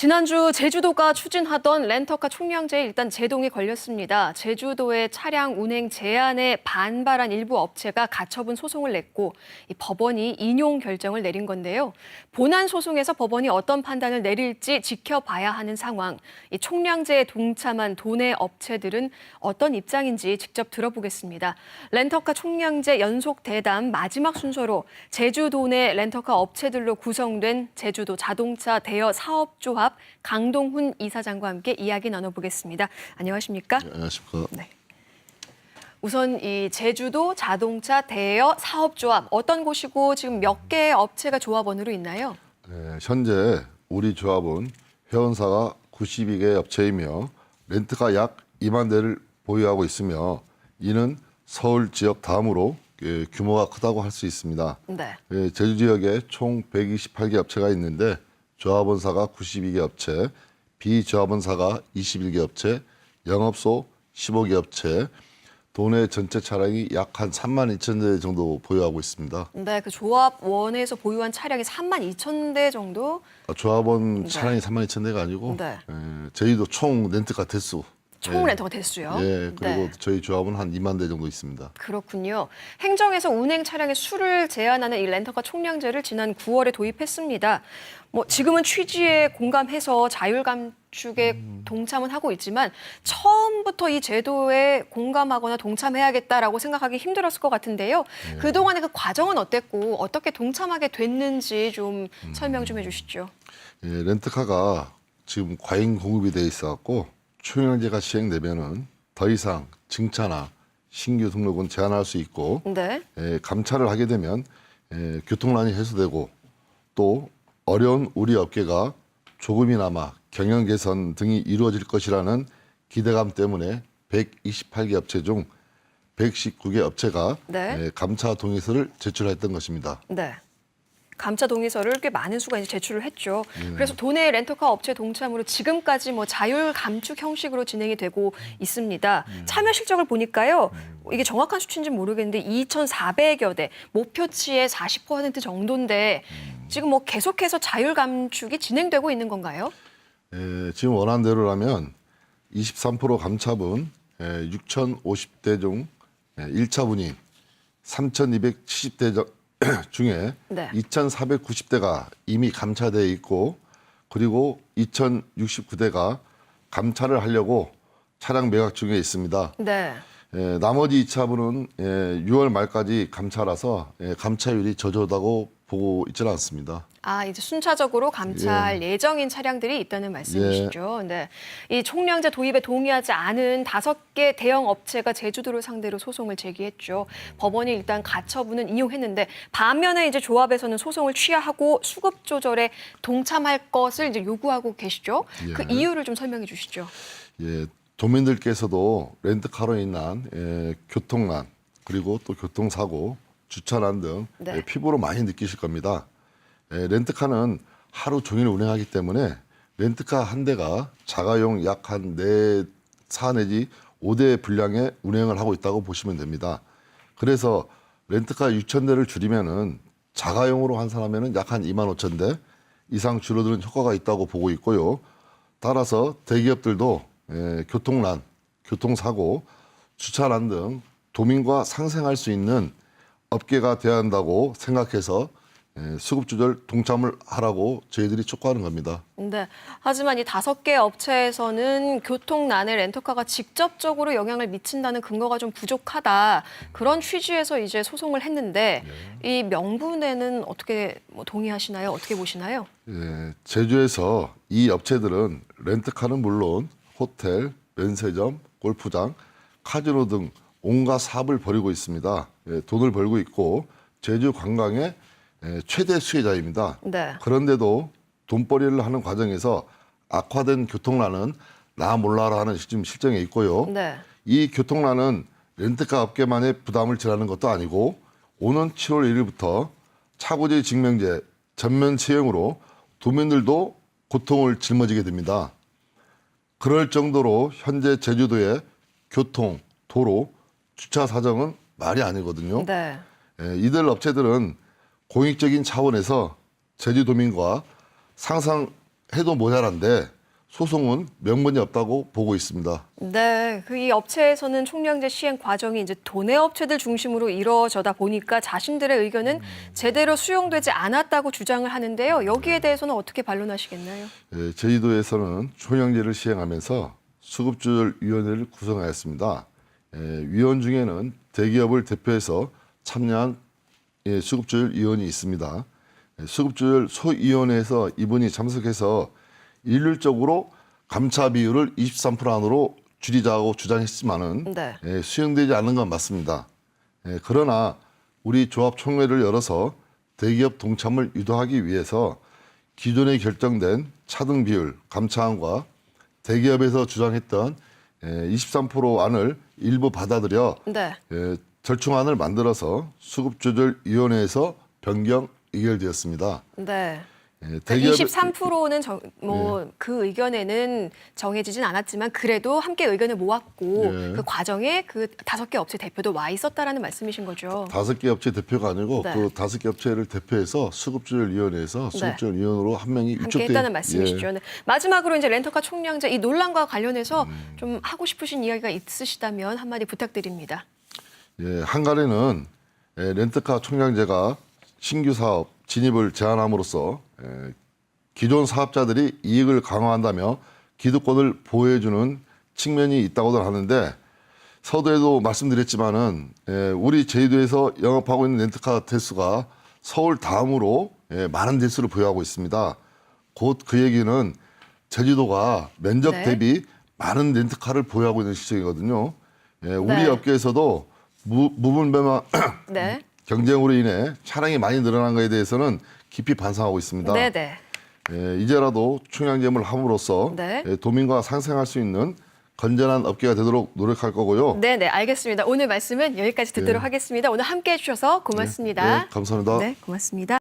지난주 제주도가 추진하던 렌터카 총량제에 일단 제동이 걸렸습니다. 제주도의 차량 운행 제한에 반발한 일부 업체가 가처분 소송을 냈고 이 법원이 인용 결정을 내린 건데요. 본안 소송에서 법원이 어떤 판단을 내릴지 지켜봐야 하는 상황. 이 총량제에 동참한 도내 업체들은 어떤 입장인지 직접 들어보겠습니다. 렌터카 총량제 연속 대담 마지막 순서로 제주도 내 렌터카 업체들로 구성된 제주도 자동차 대여 사업조합 강동훈 이사장과 함께 이야기 나눠보겠습니다. 안녕하십니까? 네, 안녕하십니까. 네. 우선 이 제주도 자동차 대여 사업조합 어떤 곳이고 지금 몇 개의 업체가 조합원으로 있나요? 네, 현재 우리 조합은 회원사가 92개 업체이며 렌트카 약 2만 대를 보유하고 있으며 이는 서울 지역 다음으로 예, 규모가 크다고 할 수 있습니다. 네. 예, 제주 지역에 총 128개 업체가 있는데 조합원사가 92개 업체, 비조합원사가 21개 업체, 영업소 15개 업체, 도내 전체 차량이 약 한 3만 2천 대 정도 보유하고 있습니다. 네, 그 조합원에서 보유한 차량이 3만 2천 대 정도 아, 조합원 차량이 3만 2천 대가 아니고 네. 예, 저희도 총 렌트카 대수 총 예. 렌터가 됐어요. 예, 그리고 네. 저희 조합은 한 2만 대 정도 있습니다. 그렇군요. 행정에서 운행 차량의 수를 제한하는 이 렌터카 총량제를 지난 9월에 도입했습니다. 뭐 지금은 취지에 공감해서 자율 감축에 음. 동참은 하고 있지만 처음부터 이 제도에 공감하거나 동참해야겠다라고 생각하기 힘들었을 것 같은데요. 네. 그동안의 그 과정은 어땠고 어떻게 동참하게 됐는지 좀 음. 설명 좀 해주시죠. 예, 렌트카가 지금 과잉 공급이 돼 있어 갖고 총량제가 시행되면은 더 이상 증차나 신규 등록은 제한할 수 있고 네. 예, 감차를 하게 되면 예, 교통난이 해소되고 또 어려운 우리 업계가 조금이나마 경영 개선 등이 이루어질 것이라는 기대감 때문에 128개 업체 중 119개 업체가 네. 예, 감차 동의서를 제출했던 것입니다. 네. 감차 동의서를 꽤 많은 수가 이제 제출을 했죠. 네. 그래서 도내 렌터카 업체 동참으로 지금까지 뭐 자율 감축 형식으로 진행이 되고 있습니다. 음. 참여 실적을 보니까요. 이게 정확한 수치인지 는 모르겠는데 2,400여 대, 목표치의 40% 정도인데 음. 지금 뭐 계속해서 자율 감축이 진행되고 있는 건가요? 예, 지금 원한 대로라면 23% 감차분 예, 6,050대 중 예, 1차 분이 3,270대 중에 네. 2,490대가 이미 감차돼 있고 그리고 2,069대가 감차를 하려고 차량 매각 중에 있습니다. 네. 예, 나머지 2차분은 예, 6월 말까지 감차라서 예, 감차율이 저조하다고 보고 있지는 않습니다. 아, 이제 순차적으로 감차할 예. 정인 차량들이 있다는 말씀이시죠. 네. 이 총량제 도입에 동의하지 않은 다섯 개 대형 업체가 제주도를 상대로 소송을 제기했죠. 법원이 일단 가처분은 인용했는데 반면에 이제 조합에서는 소송을 취하하고 수급 조절에 동참할 것을 이제 요구하고 계시죠. 그 예. 이유를 좀 설명해 주시죠. 예, 도민들께서도 렌트카로 인한 예, 교통난 그리고 또 교통사고, 주차난 등 네. 예, 피부로 많이 느끼실 겁니다. 예, 렌트카는 하루 종일 운행하기 때문에 렌트카 한 대가 자가용 약 한 네, 사 내지 5대 분량의 운행을 하고 있다고 보시면 됩니다. 그래서 렌트카 6천 대를 줄이면은 자가용으로 환산하면은 약한 2만 5천 대 이상 줄어드는 효과가 있다고 보고 있고요. 따라서 대기업들도 예, 교통난, 교통사고, 주차난 등 도민과 상생할 수 있는 업계가 돼야 한다고 생각해서 예, 수급 조절 동참을 하라고 저희들이 촉구하는 겁니다. 네. 하지만 이 다섯 개 업체에서는 교통난에 렌터카가 직접적으로 영향을 미친다는 근거가 좀 부족하다. 그런 취지에서 이제 소송을 했는데 이 명분에는 어떻게 뭐 동의하시나요? 어떻게 보시나요? 예, 제주에서 이 업체들은 렌트카는 물론 호텔, 면세점, 골프장, 카지노 등 온갖 사업을 벌이고 있습니다. 예, 돈을 벌고 있고 제주 관광의 예, 최대 수혜자입니다. 네. 그런데도 돈벌이를 하는 과정에서 악화된 교통난은 나 몰라라 하는 지금 실정에 있고요. 네. 이 교통난은 렌트카 업계만의 부담을 지라는 것도 아니고 오는 7월 1일부터 차고지 증명제 전면 시행으로 도민들도 고통을 짊어지게 됩니다. 그럴 정도로 현재 제주도의 교통, 도로, 주차 사정은 말이 아니거든요. 네. 예, 이들 업체들은 공익적인 차원에서 제주도민과 상상 해도 모자란데 소송은 명분이 없다고 보고 있습니다. 네, 그 이 업체에서는 총량제 시행 과정이 이제 도내 업체들 중심으로 이루어져다 보니까 자신들의 의견은 제대로 수용되지 않았다고 주장을 하는데요. 여기에 대해서는 어떻게 반론하시겠나요? 예, 제주도에서는 총량제를 시행하면서 수급조절위원회를 구성하였습니다. 예, 위원 중에는 대기업을 대표해서 참여한 예, 수급조절위원이 있습니다. 예, 수급조절 소위원회에서 이분이 참석해서 일률적으로 감차 비율을 23% 안으로 줄이자고 주장했지만은 네. 예, 수용되지 않는 건 맞습니다. 예, 그러나 우리 조합 총회를 열어서 대기업 동참을 유도하기 위해서 기존에 결정된 차등 비율 감차안과 대기업에서 주장했던 예, 23% 안을 일부 받아들여 네. 예, 절충안을 만들어서 수급조절위원회에서 변경 의결되었습니다. 네. 예, 그러니까 대기업의- 23%는 뭐그 의견에는 정해지진 않았지만 그래도 함께 의견을 모았고 예. 그 과정에 그 다섯 개 업체 대표도 와 있었다라는 말씀이신 거죠. 다섯 개 업체 대표가 아니고 네. 그 다섯 개 업체를 대표해서 수급조절위원회에서 수급조절위원으로 한 명이 함께 위촉돼 했다는 말씀이시죠. 예. 네. 마지막으로 이제 렌터카 총량제 이 논란과 관련해서 음. 좀 하고 싶으신 이야기가 있으시다면 한마디 부탁드립니다. 예, 한간에는 예, 렌트카 총량제가 신규 사업 진입을 제한함으로써 예, 기존 사업자들이 이익을 강화한다며 기득권을 보호해주는 측면이 있다고들 하는데 서두에도 말씀드렸지만은 예, 우리 제주도에서 영업하고 있는 렌트카 대수가 서울 다음으로 예, 많은 대수를 보유하고 있습니다. 곧 그 얘기는 제주도가 면적 네. 대비 많은 렌트카를 보유하고 있는 시점이거든요. 예, 우리 네. 업계에서도 무, 무분별한 네. 경쟁으로 인해 차량이 많이 늘어난 것에 대해서는 깊이 반성하고 있습니다. 네, 네. 예, 이제라도 충양제물 함으로써 네. 예, 도민과 상생할 수 있는 건전한 업계가 되도록 노력할 거고요. 네, 네, 알겠습니다. 오늘 말씀은 여기까지 듣도록 네. 하겠습니다. 오늘 함께 해 주셔서 고맙습니다. 네, 감사합니다. 네, 고맙습니다.